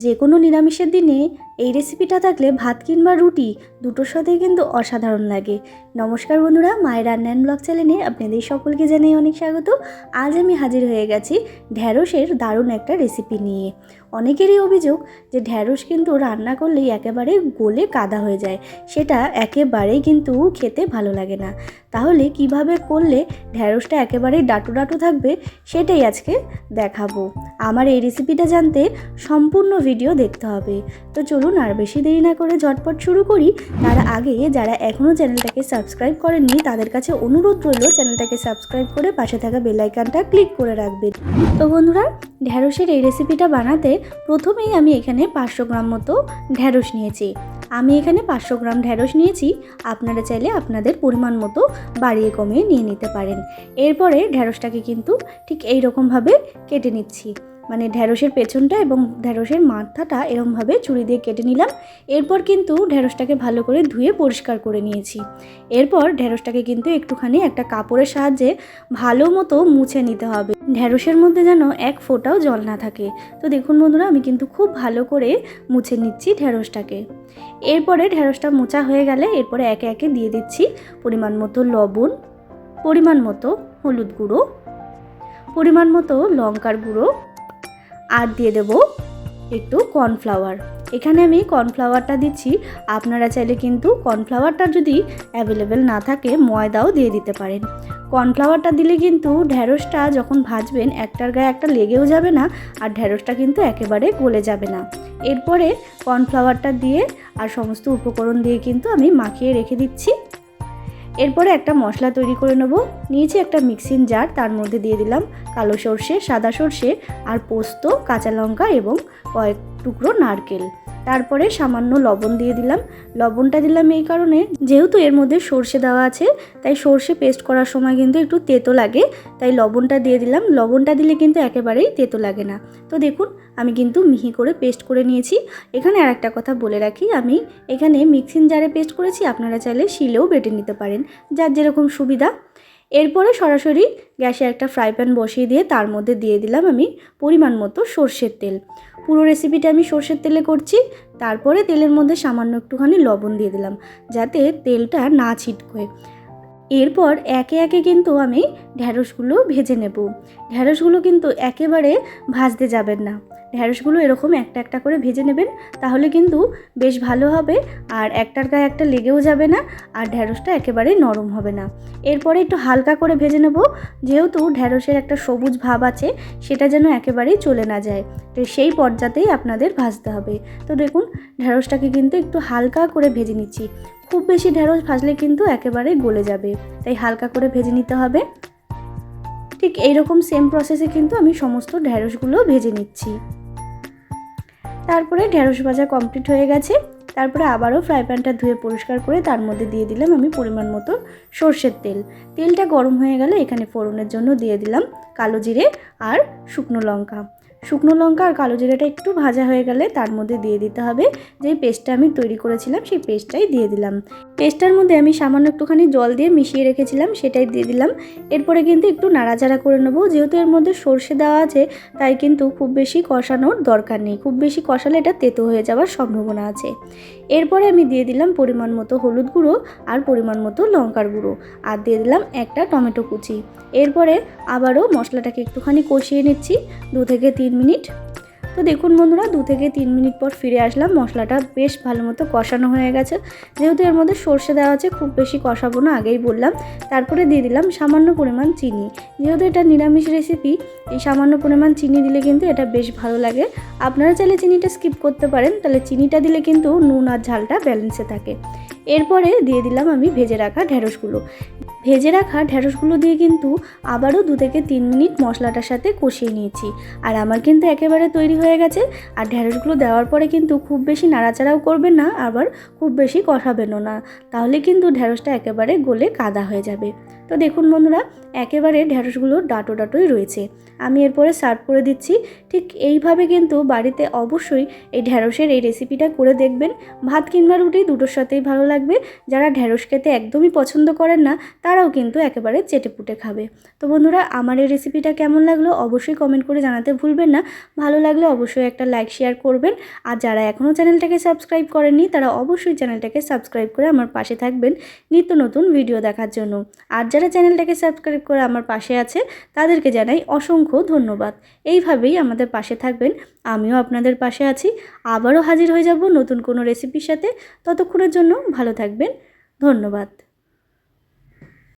যে কোনো নিরামিষের দিনে এই রেসিপিটা থাকলে ভাত কিংবা রুটি দুটোর সাথেই কিন্তু অসাধারণ লাগে। নমস্কার বন্ধুরা, মায়ের রান্নান ব্লগ চ্যানেলে আপনাদের সকলকে জানাই অনেক স্বাগত। আজ আমি হাজির হয়ে গেছি ঢ্যাঁড়সের দারুণ একটা রেসিপি নিয়ে। অনেকেরই অভিযোগ যে ঢ্যাঁড়স কিন্তু রান্না করলেই একেবারে গোলে কাদা হয়ে যায়। সেটা একেবারেই কিন্তু খেতে ভালো লাগে না। তাহলে কীভাবে করলে ঢ্যাঁড়সটা একেবারেই ডাটু ডাটু থাকবে সেটাই আজকে দেখাবো। আমার এই রেসিপিটা জানতে সম্পূর্ণ ভিডিও দেখতে হবে। তো চলুন আর বেশি দেরি না করে ঝটপট শুরু করি। তার আগে যারা এখনও চ্যানেলটাকে সাবস্ক্রাইব করেননি, তাদের কাছে অনুরোধ রইল চ্যানেলটাকে সাবস্ক্রাইব করে পাশে থাকা বেলাইকানটা ক্লিক করে রাখবেন। তো বন্ধুরা ঢ্যাঁড়সের এই রেসিপিটা বানাতে প্রথমেই আমি এখানে পাঁচশো গ্রাম মতো ঢ্যাঁড়স নিয়েছি। আমি এখানে পাঁচশো গ্রাম ঢ্যাঁড়স নিয়েছি। আপনারা চাইলে আপনাদের পরিমাণ মতো বাড়িয়ে কমিয়ে নিয়ে নিতে পারেন। এরপরে ঢ্যাঁড়সটাকে কিন্তু ঠিক এই রকমভাবে কেটে নিচ্ছি। মানে ঢ্যাঁড়সের পেছনটা এবং ঢ্যাঁড়সের মাথাটা এরমভাবে ছুরি দিয়ে কেটে নিলাম। এরপর কিন্তু ঢ্যাঁড়সটাকে ভালো করে ধুয়ে পরিষ্কার করে নিয়েছি। এরপর ঢ্যাঁড়সটাকে কিন্তু একটুখানি একটা কাপড়ের সাহায্যে ভালো মতো মুছে নিতে হবে। ঢ্যাঁড়সের মধ্যে যেন এক ফোঁটাও জল না থাকে। তো দেখুন বন্ধুরা, আমি কিন্তু খুব ভালো করে মুছে নিচ্ছি ঢ্যাঁড়সটাকে এরপরে ঢ্যাঁড়সটা মোচা হয়ে গেলে এরপরে একে একে দিয়ে দিচ্ছি পরিমাণ মতো লবণ, পরিমাণ মতো হলুদ গুঁড়ো, পরিমাণ মতো লঙ্কার গুঁড়ো আর দিয়ে দেবো একটু কর্নফ্লাওয়ার এখানে আমি কর্নফ্লাওয়ারটা দিচ্ছি। আপনারা চাইলে কিন্তু কর্নফ্লাওয়ারটা যদি অ্যাভেলেবেল না থাকে, ময়দাও দিয়ে দিতে পারেন। কর্নফ্লাওয়ারটা দিলে কিন্তু ঢ্যাঁড়সটা যখন ভাজবেন, একটার গায়ে একটা লেগেও যাবে না আর ঢ্যাঁড়সটা কিন্তু একেবারে গলে যাবে না। এরপরে কর্নফ্লাওয়ারটা দিয়ে আর সমস্ত উপকরণ দিয়ে কিন্তু আমি মাখিয়ে রেখে দিচ্ছি। এরপরে একটা মশলা তৈরি করে নেব। নিয়েছি একটা মিক্সিং জার, তার মধ্যে দিয়ে দিলাম কালো সর্ষে, সাদা সর্ষে আর পোস্ত, কাঁচা লঙ্কা এবং কয়েক টুকরো নারকেল। তারপরে সামান্য লবণ দিয়ে দিলাম। লবণটা দিলাম এই কারণে, যেহেতু এর মধ্যে সর্ষে দেওয়া আছে, তাই সর্ষে পেস্ট করার সময় কিন্তু একটু তেতো লাগে, তাই লবণটা দিয়ে দিলাম। লবণটা দিলে কিন্তু একেবারেই তেতো লাগে না। তো দেখুন, আমি কিন্তু মিহি করে পেস্ট করে নিয়েছি। এখানে আর একটা কথা বলে রাখি, আমি এখানে মিক্সিং জারে পেস্ট করেছি, আপনারা চাইলে শিলেও বেটে নিতে পারেন, যার যেরকম সুবিধা। এরপরে সরাসরি গ্যাসে একটা ফ্রাই প্যান বসিয়ে দিয়ে তার মধ্যে দিয়ে দিলাম আমি পরিমাণ মতো সর্ষের তেল। পুরো রেসিপিটা আমি সর্ষের তেলে করছি, তারপরে তেলের মধ্যে সামান্য একটুখানি লবণ দিয়ে দিলাম, যাতে তেলটা না ছিটকোয় এরপর একে একে কিন্তু আমি ঢ্যাঁড়সগুলো ভেজে নেব। ঢ্যাঁড়সগুলো কিন্তু একেবারে ভাজতে যাবেন না। ঢ্যাঁড়সগুলো এরকম একটা একটা করে ভেজে নেবেন, তাহলে কিন্তু বেশ ভালো হবে আর একটার গায়ে একটা লেগেও যাবে না আর ঢ্যাঁড়সটা একেবারেই নরম হবে না। এরপরে একটু হালকা করে ভেজে নেব, যেহেতু ঢ্যাঁড়সের একটা সবুজ ভাব আছে, সেটা যেন একেবারেই চলে না যায়। তো সেই পর্যাতেই আপনাদের ভাজতে হবে। তো দেখুন ঢ্যাঁড়সটাকে কিন্তু একটু হালকা করে ভেজে নিচ্ছি। খুব বেশি ঢ্যাঁড়স ভাজলে কিন্তু একেবারেই গলে যাবে। তাই হালকা করে ভেজে নিতে হবে। ঠিক এইরকম সেম প্রসেসে কিন্তু আমি সমস্ত ঢ্যাঁড়সগুলো ভেজে নিচ্ছি। তারপরে ঢ্যাঁড়স ভাজা কমপ্লিট হয়ে গেছে। তারপরে আবারও ফ্রাই প্যানটা ধুয়ে পরিষ্কার করে তার মধ্যে দিয়ে দিলাম আমি পরিমাণ মতো সর্ষের তেল। তেলটা গরম হয়ে গেলে এখানে ফোড়নের জন্য দিয়ে দিলাম কালো জিরে আর শুকনো লঙ্কা। শুকনো লঙ্কা আর কালো জিরাটা একটু ভাজা হয়ে গেলে তার মধ্যে দিয়ে দিতে হবে। যে পেস্টটা আমি তৈরি করেছিলাম, সেই পেস্টটাই দিয়ে দিলাম। পেস্টটার মধ্যে আমি সামান্য একটুখানি জল দিয়ে মিশিয়ে রেখেছিলাম, সেটাই দিয়ে দিলাম। এরপরে কিন্তু একটু নাড়াচাড়া করে নেব। যেহেতু এর মধ্যে সর্ষে দেওয়া আছে, তাই কিন্তু খুব বেশি কষানোর দরকার নেই। খুব বেশি কষালে এটা তেতো হয়ে যাওয়ার সম্ভাবনা আছে। এরপরে আমি দিয়ে দিলাম পরিমাণ মতো হলুদ গুঁড়ো আর পরিমাণ মতো লঙ্কার গুঁড়ো। আর দিয়ে দিলাম একটা টমেটো কুচি। এরপরে আবারও মশলাটাকে একটুখানি কষিয়ে নিচ্ছি। দু থেকে তিন মিনিট। তো দেখুন বন্ধুরা, দু থেকে তিন মিনিট পর ফিরে আসলাম। মশলাটা বেশ ভালো মতো কষানো হয়ে গেছে। যেহেতু এর মধ্যে সর্ষে দেওয়া আছে, খুব বেশি কষাবো না, আগেই বললাম। তারপরে দিয়ে দিলাম সামান্য পরিমাণ চিনি। যেহেতু এটা নিরামিষ রেসিপি এই সামান্য পরিমাণ চিনি দিলে কিন্তু এটা বেশ ভালো লাগে। আপনারা চাইলে চিনিটা স্কিপ করতে পারেন। তাহলে চিনিটা দিলে কিন্তু নুন আর ঝালটা ব্যালেন্সে থাকে। এরপরে দিয়ে দিলাম আমি ভেজে রাখা ঢ্যাঁড়সগুলো ভেজে রাখা ঢ্যাঁড়সগুলো দিয়ে কিন্তু আবারও দু থেকে তিন মিনিট মশলাটার সাথে কষিয়ে নিয়েছি। আর আমার কিন্তু একেবারে তৈরি হয়ে গেছে। আর ঢ্যাঁড়সগুলো দেওয়ার পরে কিন্তু খুব বেশি নাড়াচাড়াও করবে না, আবার খুব বেশি কষাবেনও না। তাহলে কিন্তু ঢ্যাঁড়সটা একেবারে গলে কাদা হয়ে যাবে। তো দেখুন বন্ধুরা, একেবারে ঢ্যাঁড়সগুলো ডাটো ডাটোই রয়েছে। আমি এরপরে সার্ভ করে দিচ্ছি। ঠিক এইভাবে কিন্তু বাড়িতে অবশ্যই এই ঢ্যাঁড়সের এই রেসিপিটা করে দেখবেন। ভাত কিংবা রুটি দুটোর সাথেই ভালো লাগবে। যারা ঢ্যাঁড়স খেতে একদমই পছন্দ করেন না, তারাও কিন্তু একেবারে চেটেপুটে খাবে। তো বন্ধুরা, আমার এই রেসিপিটা কেমন লাগল অবশ্যই কমেন্ট করে জানাতে ভুলবেন না। ভালো লাগলে অবশ্যই একটা লাইক, শেয়ার করবেন। আর যারা এখনও চ্যানেলটাকে সাবস্ক্রাইব করেননি, তারা অবশ্যই চ্যানেলটাকে সাবস্ক্রাইব করে আমার পাশে থাকবেন নিত্য নতুন ভিডিও দেখার জন্য। আর যারা চ্যানেলটাকে সাবস্ক্রাইব করে আমার পাশে আছে, তাদেরকে জানাই অসংখ্য ধন্যবাদ। এইভাবেই আমাদের পাশে থাকবেন। আমিও আপনাদের পাশে আছি। আবারও হাজির হয়ে যাব নতুন কোনো রেসিপির সাথে। ততক্ষণের জন্য ভালো থাকবেন। ধন্যবাদ।